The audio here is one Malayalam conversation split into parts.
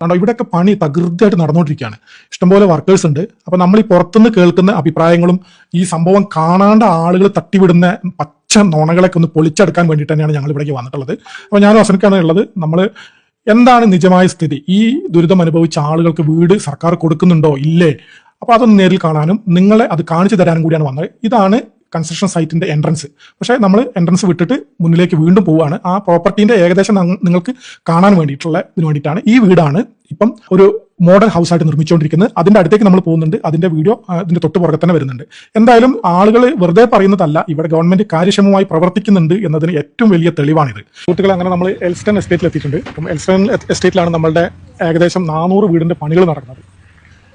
കണ്ടോ ഇവിടെയൊക്കെ പണി തകൃതിയായിട്ട് നടന്നുകൊണ്ടിരിക്കുകയാണ് ഇഷ്ടംപോലെ വർക്കേഴ്സ് ഉണ്ട്. അപ്പം നമ്മൾ ഈ പുറത്തുനിന്ന് കേൾക്കുന്ന അഭിപ്രായങ്ങളും ഈ സംഭവം കാണാണ്ട ആളുകൾ തട്ടിവിടുന്ന പച്ച നുണകളൊക്കെ ഒന്ന് പൊളിച്ചെടുക്കാൻ വേണ്ടിയിട്ട് തന്നെയാണ് ഞങ്ങൾ ഇവിടേക്ക് വന്നിട്ടുള്ളത്. അപ്പോൾ ഞാനും അസനക്കാണ് ഉള്ളത്. നമ്മൾ എന്താണ് നിജമായ സ്ഥിതി? ഈ ദുരിതം അനുഭവിച്ച ആളുകൾക്ക് വീട് സർക്കാർ കൊടുക്കുന്നുണ്ടോ? ഇല്ലേ? അപ്പോൾ അതൊന്ന് നേരിൽ കാണാനും നിങ്ങളെ അത് കാണിച്ചു തരാനും കൂടിയാണ് വന്നത്. ഇതാണ് കൺസ്ട്രക്ഷൻ സൈറ്റിന്റെ എൻട്രൻസ് പക്ഷേ നമ്മൾ എൻട്രൻസ് വിട്ടിട്ട് മുന്നിലേക്ക് വീണ്ടും പോവുകയാണ്. ആ പ്രോപ്പർട്ടിന്റെ ഏകദേശം നിങ്ങൾക്ക് കാണാൻ വേണ്ടിയിട്ടുള്ള ഇതിന് വേണ്ടിയിട്ടാണ്. ഈ വീടാണ് ഇപ്പം ഒരു മോഡൽ ഹൗസ് ആയിട്ട് നിർമ്മിച്ചുകൊണ്ടിരിക്കുന്നത്. അതിന്റെ അടുത്തേക്ക് നമ്മൾ പോകുന്നുണ്ട്. അതിന്റെ വീഡിയോ അതിന്റെ തൊട്ട് പുറകെ തന്നെ വരുന്നുണ്ട്. എന്തായാലും ആളുകൾ വെറുതെ പറയുന്നതല്ല ഇവിടെ ഗവൺമെന്റ് കാര്യക്ഷമമായി പ്രവർത്തിക്കുന്നുണ്ട് എന്നതിന് ഏറ്റവും വലിയ തെളിവാണിത്. സുഹൃത്തുക്കളെ അങ്ങനെ നമ്മൾ എൽസ്റ്റൺ എസ്റ്റേറ്റിൽ എത്തിയിട്ടുണ്ട്. അപ്പം എൽസ്റ്റൺ എസ്റ്റേറ്റിലാണ് നമ്മളുടെ ഏകദേശം നാനൂറ് വീടിന്റെ പണികൾ നടക്കുന്നത്.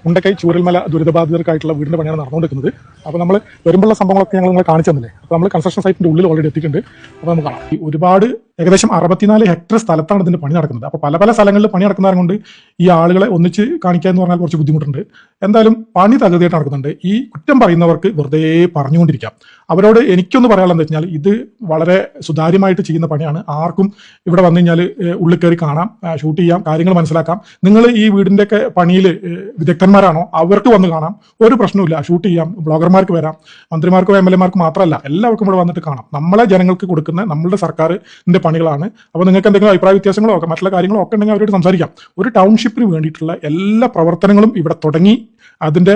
മുണ്ടക്കൈ ചൂരൽമല ദുരിതബാധിതർക്കായിട്ടുള്ള വീടിന്റെ പണിയാണ് നടന്നുകൊണ്ടിരിക്കുന്നത്. അപ്പോൾ നമ്മൾ വരുമ്പോഴുള്ള സംഭവങ്ങളൊക്കെ ഞങ്ങൾ നിങ്ങളെ കാണിച്ചു തന്നില്ലേ? നമ്മൾ കൺസ്ട്രക്ഷൻ സൈറ്റിന്റെ ഉള്ളിൽ ഓൾറെഡി എത്തിയിട്ടുണ്ട്. അപ്പോൾ നമുക്ക് കാണാം. ഈ ഒരുപാട് ഏകദേശം അറുപത്തിനാല് ഹെക്ടർ സ്ഥലത്താണ് ഇതിന്റെ പണി നടക്കുന്നത്. അപ്പോൾ പല പല സ്ഥലങ്ങളിൽ പണി നടക്കുന്നത് കൊണ്ട് ഈ ആളുകളെ ഒന്നിച്ച് കാണിക്കുക എന്ന് പറഞ്ഞാൽ കുറച്ച് ബുദ്ധിമുട്ടുണ്ട്. എന്തായാലും പണി തകൃതിയായിട്ട് നടക്കുന്നുണ്ട്. ഈ കുറ്റം പറയുന്നവർക്ക് വെറുതെ പറഞ്ഞുകൊണ്ടിരിക്കാം. അവരോട് എനിക്കൊന്ന് പറയാനുള്ളത് എന്താ വെച്ചാൽ ഇത് വളരെ സുതാര്യമായിട്ട് ചെയ്യുന്ന പണിയാണ്. ആർക്കും ഇവിടെ വന്നു കഴിഞ്ഞാൽ ഉള്ളിൽ കയറി കാണാം ഷൂട്ട് ചെയ്യാം കാര്യങ്ങൾ മനസ്സിലാക്കാം. നിങ്ങൾ ഈ വീടിന്റെ ഒക്കെ പണിയിൽ വിദഗ്ധന്മാരാണോ? അവർക്ക് വന്ന് കാണാം. ഒരു പ്രശ്നവുമില്ല. ഷൂട്ട് ചെയ്യാം. ബ്ലോഗർമാർക്ക് വരാം. മന്ത്രിമാർക്കും എം എൽ എമാർക്കും മാത്രമല്ല. എല്ലാവർക്കും ഇവിടെ വന്നിട്ട് കാണാം. നമ്മളെ ജനങ്ങൾക്ക് കൊടുക്കുന്ന നമ്മളുടെ സർക്കാരിന്റെ പണികളാണ്. അപ്പോൾ നിങ്ങൾക്ക് എന്തെങ്കിലും അഭിപ്രായ വ്യത്യാസങ്ങളോ മറ്റുള്ള കാര്യങ്ങളോ ഒക്കെ ഉണ്ടെങ്കിൽ അവരോട് സംസാരിക്കാം. ഒരു ടൗൺഷിപ്പിന് വേണ്ടിയിട്ടുള്ള എല്ലാ പ്രവർത്തനങ്ങളും ഇവിടെ തുടങ്ങി. അതിന്റെ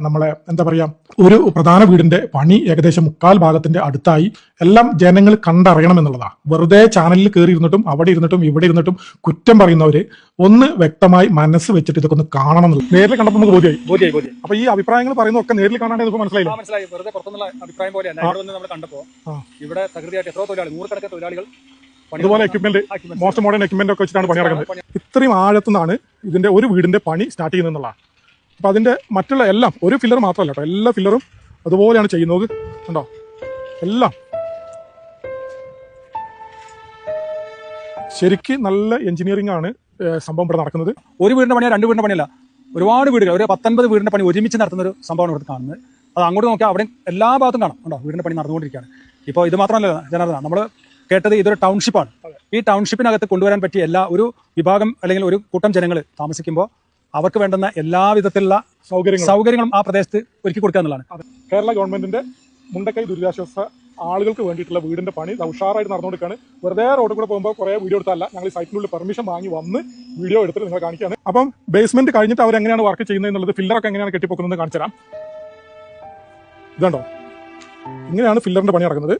നമ്മളെ എന്താ പറയാ ഒരു പ്രധാന വീടിന്റെ പണി ഏകദേശം മുക്കാൽ ഭാഗത്തിന്റെ അടുത്തായി എല്ലാം ജനങ്ങൾ കണ്ടറിയണം എന്നുള്ളതാണ് വെറുതെ ചാനലിൽ കയറി ഇരുന്നിട്ടും അവിടെ ഇരുന്നിട്ടും ഇവിടെ ഇരുന്നിട്ടും കുറ്റം പറയുന്നവര് ഒന്ന് വ്യക്തമായി മനസ്സ് വെച്ചിട്ട് ഇതൊക്കെ ഒന്ന് കാണണം എന്നുള്ളത്. നേരിൽ കണ്ടപ്പോൾ നമുക്ക് ബോധ്യമായി അപ്പൊ ഈ അഭിപ്രായങ്ങൾ പറയുന്നതൊക്കെ നേരിൽ കാണാണ്ട് ഇപ്പൊ മനസ്സിലായില്ല? മനസ്സിലായി. വെറുതെ പുറത്തുനിന്നുള്ള അഭിപ്രായം വന്ന് നമ്മൾ കണ്ടപ്പോ ഇവിടെ തകൃതിയായിട്ട് എത്ര തൊഴിലാളി നൂറുകണക്കിന് തൊഴിലാളികൾ എക്യുപ്മെന്റ് മോസ്റ്റ് മോഡേൺ എക്യുപ്മെന്റ് ഒക്കെ വെച്ചിട്ടാണ് പണി നടക്കുന്നത്. ഇത്രയും ആഴത്തുനിന്നാണ് ഇതിന്റെ ഒരു വീടിന്റെ പണി സ്റ്റാർട്ട് ചെയ്യുന്നതെന്നുള്ളതാണ് അപ്പൊ അതിന്റെ മറ്റുള്ള എല്ലാം ഒരു ഫില്ലർ മാത്രമല്ല കേട്ടോ. എല്ലാ ഫില്ലറും അതുപോലെയാണ് ചെയ്യുന്നത്. കണ്ടോ? എല്ലാം. ശരിക്ക് നല്ല എഞ്ചിനീയറിംഗ് ആണ് സംഭവം ഇവിടെ നടക്കുന്നത്. ഒരു വീടിന്റെ പണിയാ രണ്ട് വീടിന്റെ പണിയല്ല. ഒരുപാട് വീടുകൾ ഒരു പത്തൊൻപത് വീടിന്റെ പണി ഒരുമിച്ച് നടത്തുന്ന ഒരു സംഭവമാണ് ഇവിടെ കാണുന്നത്. അത് അങ്ങോട്ട് നോക്കിയാൽ അവിടെ എല്ലാ ഭാഗത്തും കാണാം. ഉണ്ടോ വീടിന്റെ പണി നടന്നുകൊണ്ടിരിക്കുകയാണ്. ഇപ്പോൾ ഇത് മാത്രമല്ല ജനാർദ്ദന. നമ്മൾ കേട്ടത് ഇതൊരു ടൗൺഷിപ്പാണ് ഈ ടൗൺഷിപ്പിനകത്ത് കൊണ്ടുവരാൻ പറ്റിയ എല്ലാ ഒരു വിഭാഗം അല്ലെങ്കിൽ ഒരു കൂട്ടം ജനങ്ങൾ താമസിക്കുമ്പോൾ അവർക്ക് വേണ്ടുന്ന എല്ലാവിധത്തിലുള്ള സൗകര്യങ്ങൾ സൗകര്യങ്ങളും ആ പ്രദേശത്ത് ഒരുക്കി കൊടുക്കുക എന്നുള്ളതാണ്. കേരള ഗവൺമെന്റിന്റെ മുണ്ടക്കൈ ദുരിതാശ്വാസ ആളുകൾക്ക് വേണ്ടിയിട്ടുള്ള വീടിന്റെ പണി ഉഷാറായിട്ട് നടന്നുകൊടുക്കുകയാണ് വെറുതെ റോഡിൽ കൂടെ പോകുമ്പോൾ കുറെ വീഡിയോ എടുത്തല്ല ഞങ്ങൾ ഈ സൈറ്റിനുള്ളിൽ പെർമിഷൻ വാങ്ങി വന്ന് വീഡിയോ എടുത്തിട്ട് നിങ്ങൾ കാണിക്കുകയാണ്. അപ്പം ബേസ്മെന്റ് കഴിഞ്ഞിട്ട് അവർ എങ്ങനെയാണ് വർക്ക് ചെയ്യുന്നത് എന്നുള്ളത് ഫില്ലർ ഒക്കെ എങ്ങനെയാണ് കെട്ടിപ്പോക്കുന്നത് കാണിച്ചു തരാം ഇതുണ്ടോ? ഇങ്ങനെയാണ് ഫില്ലറിന്റെ പണി നടക്കുന്നത്.